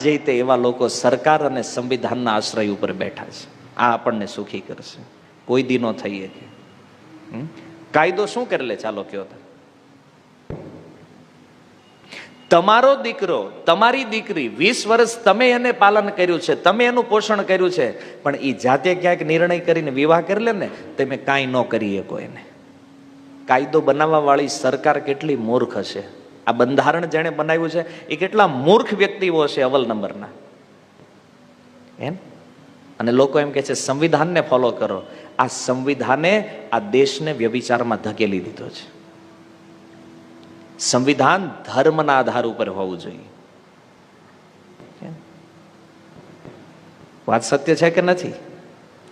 જે તે એવા લોકો સરકાર અને સંવિધાનના આશ્રય ઉપર બેઠા છે. આ આપણને સુખી કરશે. કોઈ દિનો થઈએ કે? કાયદો શું કરે લે? ચાલો કયો તમારો દીકરો, તમારી દીકરી વીસ વર્ષ તમે એને પાલન કર્યું છે, તમે એનું પોષણ કર્યું છે, પણ એ જાતે ક્યાંક નિર્ણય કરીને વિવાહ કરી લે ને તમે કાંઈ ન કરી શકો એને કાયદો બનાવવા વાળી સરકાર કેટલી મૂર્ખ હશે આ બંધારણ જેણે બનાવ્યું છે, એ કેટલા મૂર્ખ વ્યક્તિઓ છે અવલ નંબરના. એમ? અને લોકો એમ કે છે, સંવિધાનને ફોલો કરો. આ સંવિધાને, આ દેશને વ્યભિચારમાં ધકેલી દીધો છે. સંવિધાન ધર્મના આધાર ઉપર હોવું જોઈએ. વાત સત્ય છે કે નથી?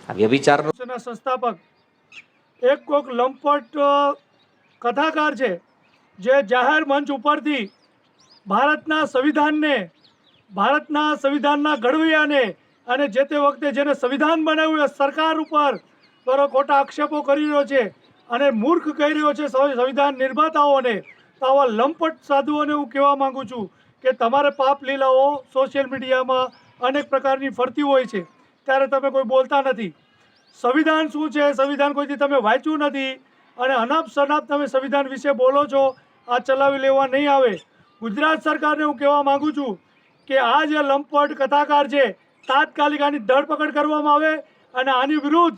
આ વ્યભિચારનો સંસ્થાપક, એક કોક લંપટ કથાકાર છે. જે જાહેર મંચ ઉપરથી ભારતના સંવિધાનને, ભારતના સંવિધાનના ઘડવૈયાને અને જે તે વખતે જેને સંવિધાન બનાવ્યું એ સરકાર ઉપર બરો ખોટા આક્ષેપો કરી રહ્યો છે અને મૂર્ખ કહી રહ્યો છે સંવિધાન નિર્માતાઓને, તો આવા લંપટ સાધુઓને હું કહેવા માંગુ છું કે તમારે પાપ લીલાઓ સોશિયલ મીડિયામાં અનેક પ્રકારની ફરતી હોય છે, ત્યારે તમે કોઈ બોલતા નથી. સંવિધાન શું છે? સંવિધાન કોઈથી તમે વાંચ્યું નથી અને અનાપ શનાપ તમે સંવિધાન વિશે બોલો છો આ ચલાવી લેવા નહીં આવે. ગુજરાત સરકારને હું કહેવા માંગુ છું કે આ જે લંપટ કથાકાર છે, તાત્કાલિક આની ધરપકડ કરવામાં આવે અને આની વિરુદ્ધ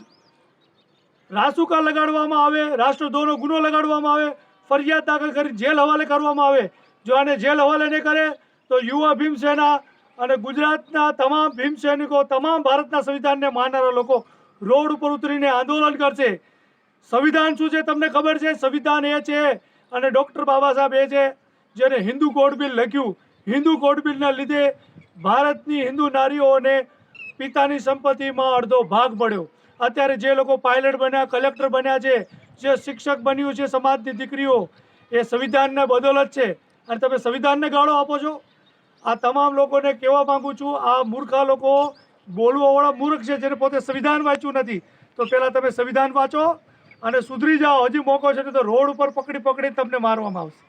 રાસુકા લગાડવામાં આવે, રાષ્ટ્રદ્રોહનો ગુનો લગાડવામાં આવે, ફરિયાદ દાખલ કરી જેલ હવાલે કરવામાં આવે. જો આને જેલ હવાલે નહીં કરે, તો યુવા ભીમસેના અને ગુજરાતના તમામ ભીમ સૈનિકો, તમામ ભારતના સંવિધાનને માનનારા લોકો રોડ ઉપર ઉતરીને આંદોલન કરશે. સંવિધાન શું છે, તમને ખબર છે? સંવિધાન એ છે અને ડૉક્ટર બાબા સાહેબ એ છે, જેને હિન્દુ કોડ બિલ લખ્યું. હિન્દુ કોડ બિલના લીધે ભારતની હિન્દુ નારીઓને પિતાની સંપત્તિમાં અડધો ભાગ પડ્યો અત્યારે જે લોકો પાયલટ બન્યા કલેક્ટર બન્યા છે, જે શિક્ષક બન્યું છે સમાજની દીકરીઓ, એ સંવિધાનને બદોલત છે. અને તમે સંવિધાનને ગાળો આપો છો? આ તમામ લોકોને કહેવા માંગુ છું, આ મૂર્ખા લોકો બોલવાવાળા મૂર્ખ છે જેને પોતે સંવિધાન વાંચ્યું નથી. તો પહેલાં તમે સંવિધાન વાંચો અને સુધરી જાઓ. હજી મોકો છે તો રોડ ઉપર પકડી પકડી તમને મારવામાં આવશે.